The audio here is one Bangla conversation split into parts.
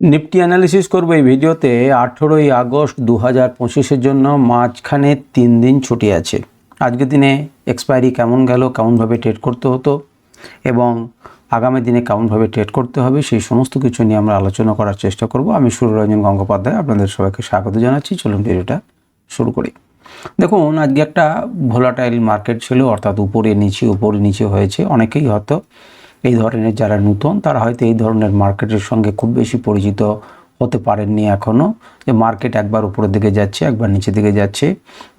নিফটি অ্যানালিসিস করব এই ভিডিওতে। আঠেরোই আগস্ট দু হাজার পঁচিশের জন্য মাঝখানে তিন দিন ছুটি আছে। আজকের দিনে এক্সপায়ারি কেমন গেল, কেমনভাবে ট্রেড করতে হতো এবং আগামী দিনে কেমনভাবে ট্রেড করতে হবে, সেই সমস্ত কিছু নিয়ে আমরা আলোচনা করার চেষ্টা করব। আমি সুররঞ্জন গঙ্গোপাধ্যায়, আপনাদের সবাইকে স্বাগত জানাচ্ছি। চলুন ভিডিওটা শুরু করি। দেখুন, আজকে একটা ভোলাটাইল মার্কেট ছিল, অর্থাৎ উপরে নিচে উপরে নিচে হয়েছে। অনেকেই হয়তো এই ধরনের যারা নতুন, তারা হয়তো এই ধরনের মার্কেটের সঙ্গে খুব বেশি পরিচিত হতে পারেননি এখনও যে মার্কেট একবার উপরের দিকে যাচ্ছে, একবার নিচের দিকে যাচ্ছে,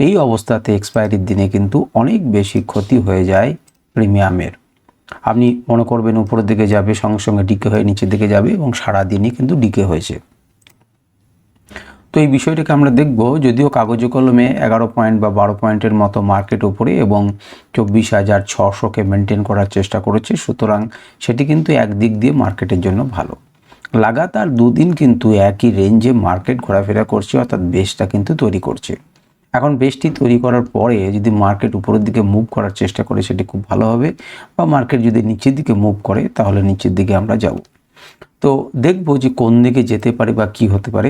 এই অবস্থাতে এক্সপায়ারির দিনে কিন্তু অনেক বেশি ক্ষতি হয়ে যায় প্রিমিয়ামের। আপনি মনে করবেন উপরের দিকে যাবে, সঙ্গে সঙ্গে ডিকে হয়ে নিচের দিকে যাবে এবং সারাদিনই কিন্তু ডিকে হয়েছে। তো এই বিষয়টাকে আমরা দেখব, যদিও কাগজে কলমে এগারো পয়েন্ট বা বারো পয়েন্টের মতো মার্কেট উপরে এবং চব্বিশ হাজার ছশোকে মেনটেন করার চেষ্টা করেছে, সুতরাং সেটি কিন্তু একদিক দিয়ে মার্কেটের জন্য ভালো। লাগাতার দুদিন কিন্তু একই রেঞ্জে মার্কেট ঘোরাফেরা করছে, অর্থাৎ বেসটা কিন্তু তৈরি করছে। এখন বেসটি তৈরি করার পরে যদি মার্কেট উপরের দিকে মুভ করার চেষ্টা করে, সেটি খুব ভালো হবে, বা মার্কেট যদি নিচের দিকে মুভ করে, তাহলে নিচের দিকে আমরা যাব। তো দেখব যে কোন দিকে যেতে পারে বা কি হতে পারে।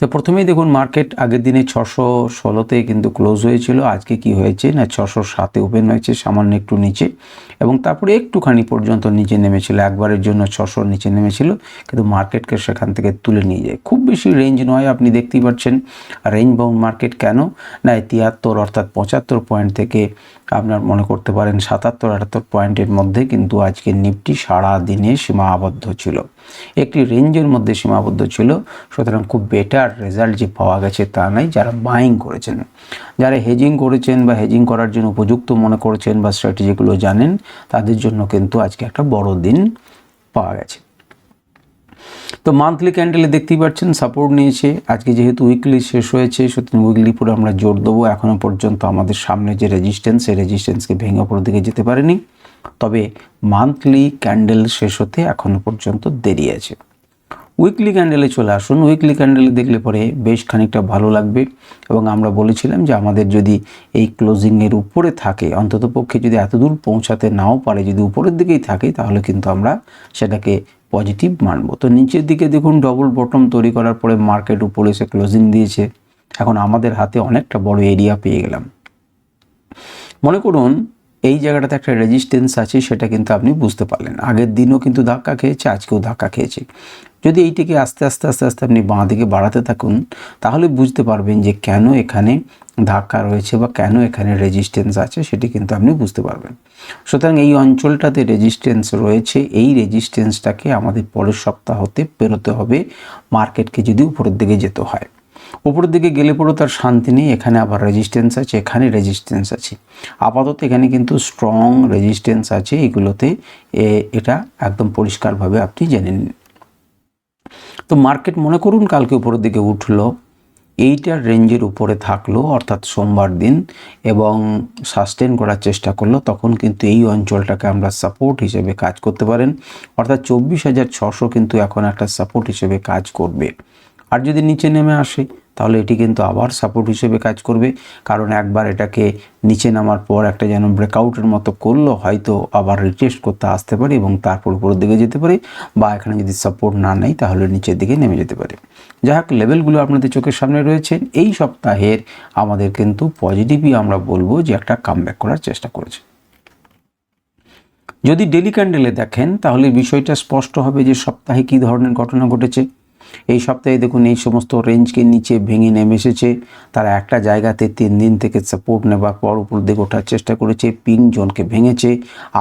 তো প্রথমেই দেখুন মার্কেট আগের দিনে ছশো ষোলোতে কিন্তু ক্লোজ হয়েছিল, আজকে কি হয়েছে না ছশো সাতে ওপেন হয়েছে, সামান্য একটু নিচে। এবং তারপরে একটুখানি পর্যন্ত নিচে নেমেছিল, একবারের জন্য ছশোর নিচে নেমেছিল, কিন্তু মার্কেটকে সেখান থেকে তুলে নিয়ে যায়। খুব বেশি রেঞ্জ নয়, আপনি দেখতেই পাচ্ছেন। রেঞ্জ বাউন্ড মার্কেট কেন? না তিয়াত্তর অর্থাৎ পঁচাত্তর পয়েন্ট থেকে আপনার মনে করতে পারেন, সাতাত্তর আটাত্তর পয়েন্টের মধ্যে কিন্তু আজকে নিফটি সারা দিনে সীমাবদ্ধ ছিল। একটি রেঞ্জের মধ্যে সীমাবদ্ধ ছিল, সুতরাং খুব বেটার রেজাল্ট যে পাওয়া গেছে তা নাই, যারা বাইং করেছেন। যারা হেজিং করেছেন বা হেজিং করার জন্য উপযুক্ত মনে করেছেন বা স্ট্র্যাটেজিগুলো জানেন, তাদের জন্য কিন্তু আজকে একটা বড় দিন পাওয়া গেছে। তো মান্থলি ক্যান্ডেলে দেখতেই পাচ্ছেন সাপোর্ট নিয়েছে। আজকে যেহেতু উইকলি শেষ হয়েছে, সুতরাং উইকলি পুরো আমরা জোর দেবো। এখনও পর্যন্ত আমাদের সামনে যে রেজিস্ট্যান্স সেই রেজিস্ট্যান্সকে ভেঙে ওপর দিকে যেতে পারেনি। তবে মান্থলি ক্যান্ডেল শেষ হতে এখনও পর্যন্ত দেরি আছে। উইকলি ক্যান্ডেলে চলে আসুন। উইকলি ক্যান্ডেলে দেখলে পরে বেশ খানিকটা ভালো লাগবে এবং আমরা বলেছিলাম যে আমাদের যদি এই ক্লোজিংয়ের উপরে থাকে, অন্তত পক্ষে যদি এতদূর পৌঁছাতে নাও পারে, যদি উপরের দিকেই থাকে, তাহলে কিন্তু আমরা সেটাকে পজিটিভ মানব। তো নিচের দিকে দেখুন ডবল বটম তৈরি করার পরে মার্কেট উপরে এসে ক্লোজিং দিয়েছে। এখন আমাদের হাতে অনেকটা বড় এরিয়া পেয়ে গেলাম। মনে করুন এই জায়গাটাতে একটা রেজিস্ট্যান্স আছে, সেটা কিন্তু আপনি বুঝতে পারলেন। আগের দিনও কিন্তু ধাক্কা খেয়েছে, আজকেও ধাক্কা খেয়েছে। যদি এইটিকে আস্তে আস্তে আস্তে আস্তে আপনি বাঁ দিকে বাড়াতে থাকুন, তাহলে বুঝতে পারবেন যে কেন এখানে ধাক্কা রয়েছে বা কেন এখানে রেজিস্ট্যান্স আছে, সেটি কিন্তু আপনি বুঝতে পারবেন। সুতরাং এই অঞ্চলটাতে রেজিস্ট্যান্স রয়েছে, এই রেজিস্ট্যান্সটাকে আমাদের পরের সপ্তাহতে পেরোতে হবে। মার্কেটকে যদি উপরের দিকে যেতে হয়। উপরের দিকে গেলে পরেও তার শান্তি নেই, এখানে আবার রেজিস্ট্যান্স আছে, এখানে রেজিস্ট্যান্স আছে। আপাতত এখানে কিন্তু স্ট্রং রেজিস্ট্যান্স আছে, এগুলোতে এটা একদম পরিষ্কারভাবে আপনি জেনে নিন। তো মার্কেট মনে করুন কালকে উপরের দিকে উঠল এইটার রেঞ্জের উপরে থাকল, অর্থাৎ সোমবার দিন, এবং সাস্টেন করার চেষ্টা করল, তখন কিন্তু এই অঞ্চলটাকে আমরা সাপোর্ট হিসেবে কাজ করতে পারেন। অর্থাৎ চব্বিশ হাজার ছশো কিন্তু এখন একটা সাপোর্ট হিসেবে কাজ করবে। আর যদি নিচে নেমে আসে তাহলে এটি কিন্তু আবার সাপোর্ট হিসেবে কাজ করবে। কারণ একবার এটাকে নিচে নামার পর একটা যেন ব্রেকআউটের মতো করল, হয়তো আবার রিটেস্ট করতে আসতে পারে এবং তারপর উপরের দিকে যেতে পারে বা এখানে যদি সাপোর্ট না নেয় তাহলে নিচের দিকে নেমে যেতে পারে। যাই হোক লেভেলগুলো আপনাদের চোখের সামনে রয়েছে। এই সপ্তাহের আমাদের কিন্তু পজিটিভই আমরা বলব যে একটা কামব্যাক করার চেষ্টা করেছে। যদি ডেলি ক্যান্ডেলে দেখেন, তাহলে বিষয়টা স্পষ্ট হবে যে সপ্তাহে কী ধরনের ঘটনা ঘটেছে। এই সপ্তাহে দেখুন এই সমস্ত রেঞ্জকে নিচে ভেঙে নেমে এসেছে। তারা একটা জায়গাতে তিন দিন থেকে সাপোর্ট নেবার পর উপর দিকে ওঠার চেষ্টা করেছে পিং জোনকে ভেঙেছে।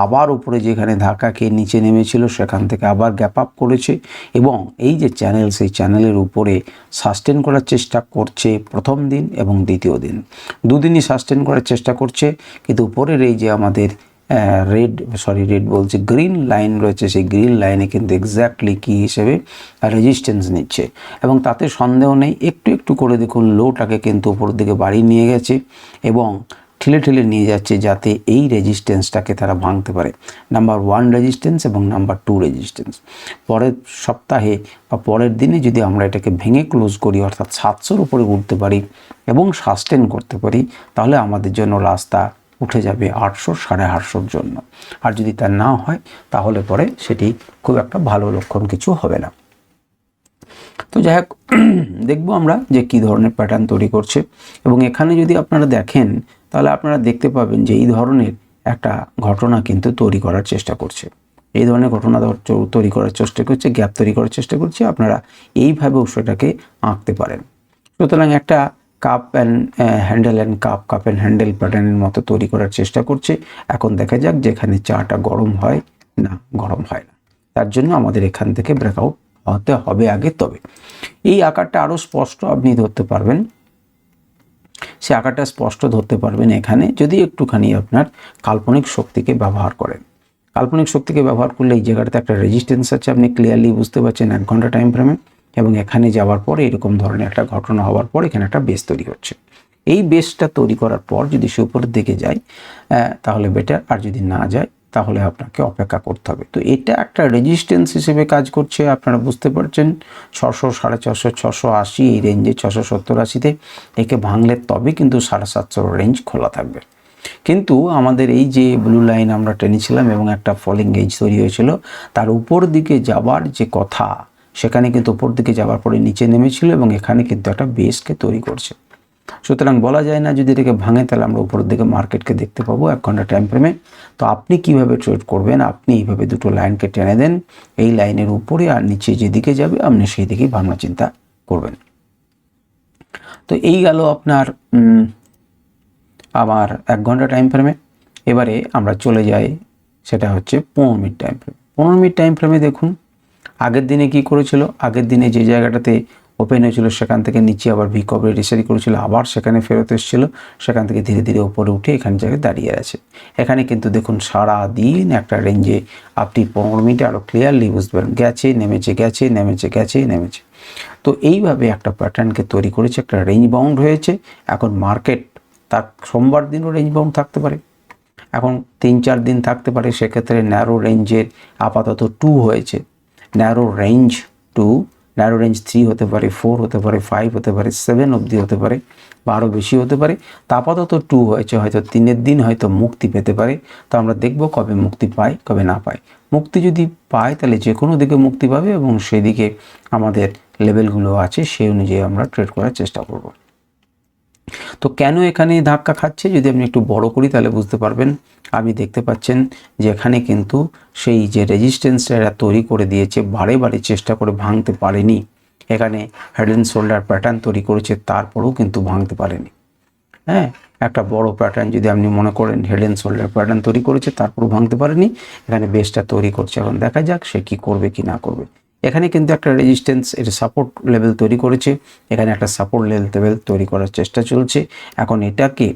আবার উপরে যেখানে ধাক্কা খেয়ে নিচে নেমেছিল, সেখান থেকে আবার গ্যাপ আপ করেছে এবং এই যে চ্যানেল সেই চ্যানেলের উপরে সাস্টেন করার চেষ্টা করছে প্রথম দিন এবং দ্বিতীয় দিন। দুদিনই সাস্টেন করার চেষ্টা করছে, কিন্তু উপরের এই যে আমাদের রেড সরি রেড বলছে গ্রিন লাইন রয়েছে, সেই গ্রিন লাইনে কিন্তু এক্স্যাক্টলি কী হিসেবে রেজিস্ট্যান্স নিচ্ছে। এবং তাতে সন্দেহ নেই, একটু একটু করে দেখুন, লোটাকে কিন্তু উপরের দিকে বাড়িয়ে নিয়ে গেছে এবং ঠেলে ঠেলে নিয়ে যাচ্ছে যাতে এই রেজিস্ট্যান্সটাকে তারা ভাঙতে পারে। নাম্বার ওয়ান রেজিস্ট্যান্স এবং নাম্বার টু রেজিস্ট্যান্স পরের সপ্তাহে বা পরের দিনে যদি আমরা এটাকে ভেঙে ক্লোজ করি, অর্থাৎ সাতশোর উপরে উঠতে পারি এবং সাস্টেন করতে পারি, তাহলে আমাদের জন্য রাস্তা উঠে যাবে আটশো সাড়ে আটশোর জন্য। আর যদি তা না হয়, তাহলে পরে সেটি খুব একটা ভালো লক্ষণ কিছু হবে না। তো যাই হোক, দেখব আমরা যে কি ধরনের প্যাটার্ন তৈরি করছে। এবং এখানে যদি আপনারা দেখেন, তাহলে আপনারা দেখতে পাবেন যে এই ধরনের একটা ঘটনা কিন্তু তৈরি করার চেষ্টা করছে। এই ধরনের ঘটনা তৈরি করার চেষ্টা করছে গ্যাপ তৈরি করার চেষ্টা করছে, আপনারা এইভাবেও সেটাকে আঁকতে পারেন। সুতরাং একটা cup and handle and cup cup and handle প্যাটার্নের মতো তৈরি করার চেষ্টা করছে। এখন দেখা যাক যেখানে চাটা গরম হয় না গরম হয় না। তার জন্য আমাদের এখান থেকে ব্রেকআউট হতে হবে আগে তবে। এই আকারটা আরও স্পষ্ট আপনি ধরতে পারবেন। সে আকারটা স্পষ্ট ধরতে পারবেন এখানে, যদি একটুখানি আপনার কাল্পনিক শক্তিকে ব্যবহার করেন। কাল্পনিক শক্তিকে ব্যবহার করলে এই জায়গাটাতে একটা রেজিস্ট্যান্স আছে, আপনি ক্লিয়ারলি বুঝতে পারছেন এক ঘণ্টা টাইম ফ্রেমে এবং এখানে যাওয়ার পরে এরকম ধরনের একটা ঘটনা হওয়ার পর এখানে একটা বেস তৈরি হচ্ছে। এই বেসটা তৈরি করার পর যদি সে উপরের দিকে যায় তাহলে বেটার আর যদি না যায়, তাহলে আপনাকে অপেক্ষা করতে হবে। তো এটা একটা রেজিস্ট্যান্স হিসেবে কাজ করছে, আপনারা বুঝতে পারছেন। ছশো, সাড়ে ছশো ছশো আশি, এই রেঞ্জে ছশো সত্তর আশিতে একে ভাঙলে তবে কিন্তু সাড়ে সাতশো রেঞ্জ খোলা থাকবে। কিন্তু আমাদের এই যে ব্লু লাইন আমরা টেনেছিলাম এবং একটা ফলিং গেজ তৈরি হয়েছিল, তার উপর দিকে যাবার যে কথা সেখানে কিন্তু উপর দিকে যাওয়ার পরে নিচে নেমেছিল এবং এখানে কিন্তু একটা বেসকে তৈরি করছে। সুতরাং বলা যায় না যদি এটাকে ভাঙে, তাহলে আমরা উপরের দিকে মার্কেটকে দেখতে পাবো এক ঘণ্টা টাইম ফ্রেমে তো আপনি কীভাবে ট্রেড করবেন? আপনি এইভাবে দুটো লাইনকে টেনে দেন। এই লাইনের উপরে আর নিচে যেদিকে যাবে, আপনি সেই দিকেই ভাবনা চিন্তা করবেন। তো এই গেল আপনার আমার এক ঘণ্টা টাইম ফ্রেমে এবারে আমরা চলে যাই, সেটা হচ্ছে পনেরো মিনিট টাইম ফ্রেম পনেরো মিনিট টাইম ফ্রেমে দেখুন আগের দিনে কি করেছিল? আগের দিনে যে জায়গাটাতে ওপেন হয়েছিল, সেখান থেকে নিচে আবার ভি কভারে রিসারি করেছিল, আবার সেখানে ফেরত এসেছিল। সেখান থেকে ধীরে ধীরে ওপরে উঠে এখানে জায়গায় দাঁড়িয়ে আছে। এখানে কিন্তু দেখুন সারা দিন একটা রেঞ্জে আপনি পনেরো মিনিটে আরও ক্লিয়ারলি বুঝতে পারেন গেছে, নেমেছে গেছে নেমেছে গেছে, নেমেছে। তো এইভাবে একটা প্যাটার্নকে তৈরি করেছে, একটা রেঞ্জ বাউন্ড হয়েছে। এখন মার্কেট তার সোমবার দিনও রেঞ্জ বাউন্ড থাকতে পারে। এখন তিন চার দিন থাকতে পারে, সেক্ষেত্রে ন্যারো রেঞ্জের আপাতত টু হয়েছে। Narrow range two narrow range three হতে পারে ফোর হতে পারে ফাইভ হতে পারে সেভেন অবধি হতে পারে বা আরও বেশি হতে পারে। আপাতত টু হয়েছে, হয়তো তিনের দিন হয়তো মুক্তি পেতে পারে। তো আমরা দেখব কবে মুক্তি পায় কবে না পায় মুক্তি যদি পায় তাহলে যে কোনো দিকে মুক্তি পাবে এবং সেদিকে আমাদের লেভেলগুলো আছে, সেই অনুযায়ী আমরা ট্রেড করার চেষ্টা করব। তো কেন এখানে ধাক্কা খাচ্ছে? যদি আপনি একটু বড় করি তাহলে বুঝতে পারবেন। আপনি দেখতে পাচ্ছেন যে এখানে কিন্তু সেই যে রেজিস্ট্যান্সটা এরা তৈরি করে দিয়েছে, বারে বারে চেষ্টা করে ভাঙতে পারেনি। এখানে হেড অ্যান্ড শোল্ডার প্যাটার্ন তৈরি করেছে, তারপরেও কিন্তু ভাঙতে পারেনি। হ্যাঁ একটা বড় প্যাটার্ন যদি আপনি মনে করেন হেড অ্যান্ড শোল্ডার প্যাটার্ন তৈরি করেছে, তারপরও ভাঙতে পারেনি। এখানে বেসটা তৈরি করছে। এখন দেখা যাক সে কি করবে কি না করবে। এখানে কিন্তু একটা রেজিস্ট্যান্স এটা সাপোর্ট লেভেল তৈরি করেছে। এখানে একটা সাপোর্ট লেভেল তৈরি করার চেষ্টা চলছে। এখন এটাকে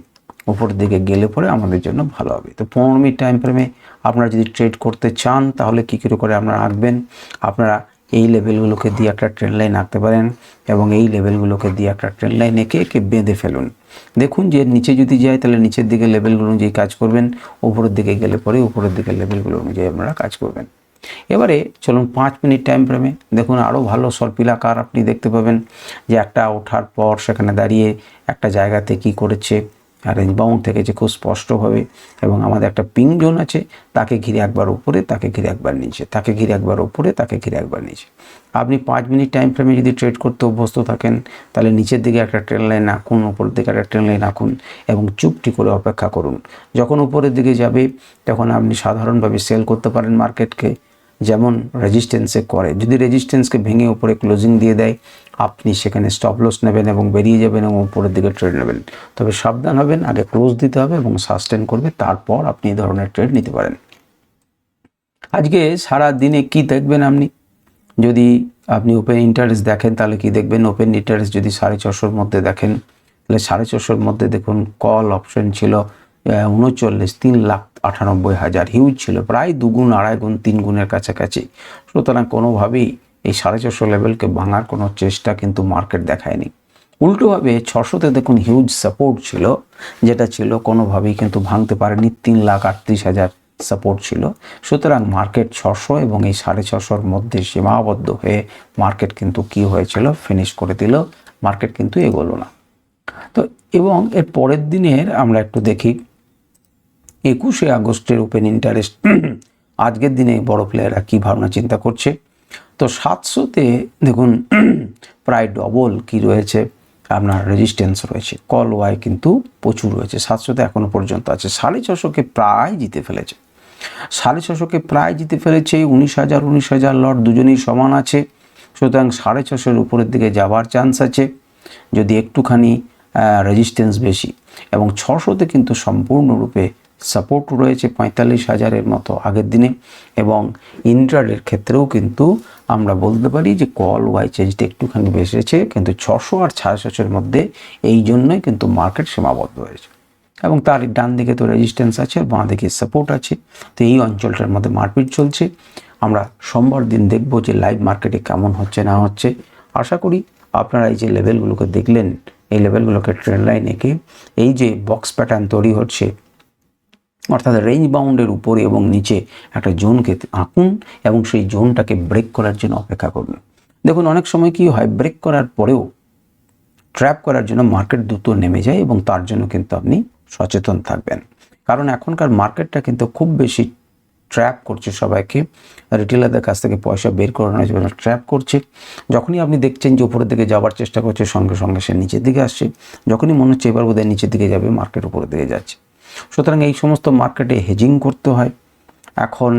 উপর দিকে গেলে পরে আমাদের জন্য ভালো হবে। তো পনেরো মিনিট টাইম ফ্রেমে আপনারা যদি ট্রেড করতে চান, তাহলে কী করে করে আপনারা আঁকবেন? আপনারা এই লেভেলগুলোকে দিয়ে একটা ট্রেন লাইন আঁকতে পারেন এবং এই লেভেলগুলোকে দিয়ে একটা ট্রেন লাইন এঁকে একে বেঁধে ফেলুন। দেখুন যে নিচে যদি যায়, তাহলে নিচের দিকে লেভেলগুলো অনুযায়ী কাজ করবেন। উপরের দিকে গেলে পরে উপরের দিকে লেভেলগুলো অনুযায়ী আপনারা কাজ করবেন। এবারে চলুন পাঁচ মিনিট টাইম ফ্রেমে দেখুন আরও ভালো সর্পিলাকার আপনি দেখতে পাবেন যে একটা ওঠার পর সেখানে দাঁড়িয়ে একটা জায়গাতে কি করেছে রেঞ্জ বাউন্ড থেকেছে খুব স্পষ্টভাবে এবং আমাদের একটা পিং জোন আছে, তাকে ঘিরে একবার উপরে, তাকে ঘিরে একবার নিচে, তাকে ঘিরে একবার উপরে, তাকে ঘিরে একবার নিচে। আপনি পাঁচ মিনিট টাইম ফ্রেমে যদি ট্রেড করতে অভ্যস্ত থাকেন, তাহলে নিচের দিকে একটা ট্রেন লাইন আঁকুন, উপরের দিকে একটা ট্রেন লাইন আঁকুন এবং চুপটি করে অপেক্ষা করুন। যখন উপরের দিকে যাবে, তখন আপনি সাধারণভাবে সেল করতে পারেন মার্কেটকে যেমন রেজিস্ট্যান্সে করে। যদি রেজিস্ট্যান্সকে ভেঙে উপরে ক্লোজিং দিয়ে দেয়, আপনি সেখানে স্টপ লস নেবেন এবং বেরিয়ে যাবেন এবং উপরের দিকে ট্রেড নেবেন। তবে সাবধান হবেন, আগে ক্লোজ দিতে হবে এবং সাস্টেন করবে, তারপর আপনি এই ধরনের ট্রেড নিতে পারেন। আজকে সারা দিনে কি দেখবেন আপনি? যদি আপনি ওপেন ইন্টারেস্ট দেখেন, তাহলে কি দেখবেন? ওপেন ইন্টারেস্ট যদি সাড়ে ছশোর মধ্যে দেখেন, তাহলে সাড়ে ছশোর মধ্যে দেখুন কল অপশন ছিল উনচল্লিশ, তিন লাখ আটানব্বই হাজার হিউজ ছিল, প্রায় দুগুণ আড়াই গুণ, তিন গুণের কাছাকাছি। সুতরাং কোনোভাবেই এই সাড়ে ছশো লেভেলকে ভাঙার কোনো চেষ্টা কিন্তু মার্কেট দেখায়নি। উল্টোভাবে ছশোতে দেখুন হিউজ সাপোর্ট ছিল, যেটা ছিল কোনোভাবেই কিন্তু ভাঙতে পারেনি, তিন লাখ আটত্রিশ হাজার সাপোর্ট ছিল। সুতরাং মার্কেট ছশো এবং এই সাড়ে ছশোর মধ্যে সীমাবদ্ধ হয়ে মার্কেট কিন্তু কি হয়েছিল ফিনিশ করে দিল মার্কেট কিন্তু এগোলো না। তো এবং এর পরের দিনের আমরা একটু দেখি একুশে আগস্টের ওপেন ইন্টারেস্ট আজকের দিনে বড় প্লেয়াররা কী ভাবনা, চিন্তা করছে? তো সাতশোতে দেখুন, প্রায় ডবল কি রয়েছে? আপনার রেজিস্ট্যান্স রয়েছে। কল ওয়াই কিন্তু প্রচুর রয়েছে। সাতশোতে এখনও পর্যন্ত আছে। সাড়ে ছশোকে প্রায় জিতে ফেলেছে। সাড়ে ছশোকে প্রায় জিতে ফেলেছে। উনিশ হাজার উনিশ হাজার লট দুজনেই সমান আছে। সুতরাং সাড়ে ছশোর উপরের দিকে যাওয়ার চান্স আছে। যদি একটুখানি রেজিস্ট্যান্স বেশি। এবং ছশোতে কিন্তু সম্পূর্ণরূপে সাপোর্ট রয়েছে পঁয়তাল্লিশ হাজারের মতো আগের দিনে এবং ইন্ট্রাডের ক্ষেত্রেও কিন্তু আমরা বলতে পারি যে কল ওয়াই চেঞ্জটা একটুখানি বেশিছে কিন্তু ছশো আর সাড়ে ছশোর মধ্যে এই জন্যই কিন্তু মার্কেট সীমাবদ্ধ হয়েছে। এবং তার ডান দিকে তো রেজিস্ট্যান্স আছে আর বাঁ দিকে সাপোর্ট আছে। তো এই অঞ্চলটার মধ্যে মারপিট চলছে। আমরা সোমবার দিন দেখব যে লাইভ মার্কেটে কেমন হচ্ছে, না হচ্ছে। আশা করি আপনারা এই যে লেভেলগুলোকে দেখলেন, এই লেভেলগুলোকে ট্রেন লাইন এঁকে এই যে বক্স প্যাটার্ন তৈরি হচ্ছে অর্থাৎ রেঞ্জ বাউন্ডের উপরে এবং নিচে একটা জোনকে আঁকুন এবং সেই জোনটাকে ব্রেক করার জন্য অপেক্ষা করুন দেখুন, অনেক সময় কি হয় ব্রেক করার পরেও ট্র্যাপ করার জন্য মার্কেট দ্রুত নেমে যায় এবং তার জন্য কিন্তু আপনি সচেতন থাকবেন। কারণ এখনকার মার্কেটটা কিন্তু খুব বেশি ট্র্যাপ করছে সবাইকে। রিটেলারদের কাছ থেকে পয়সা বের করানোর জন্য ট্র্যাপ করছে। যখনই আপনি দেখছেন যে উপরের দিকে যাওয়ার চেষ্টা করছে, সঙ্গে সঙ্গে সে নিচের দিকে আসছে। যখনই মনে হচ্ছে এবার বোধহয় নিচের দিকে যাবে মার্কেট উপরের দিকে যাচ্ছে। সুতরাং এই সমস্ত মার্কেটে হেজিং করতে হয়। এখন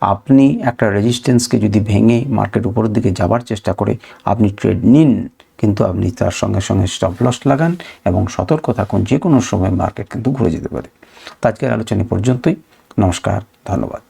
আপনি একটা রেজিস্ট্যান্সকে যদি ভেঙে মার্কেট উপরের দিকে যাবার চেষ্টা করে, আপনি ট্রেড নিন, কিন্তু আপনি তার সঙ্গে সঙ্গে স্টপ লস লাগান এবং সতর্ক থাকুন যে কোনো সময় মার্কেট কিন্তু ঘুরে যেতে পারে। তো আজকের আলোচনা পর্যন্তই। নমস্কার, ধন্যবাদ।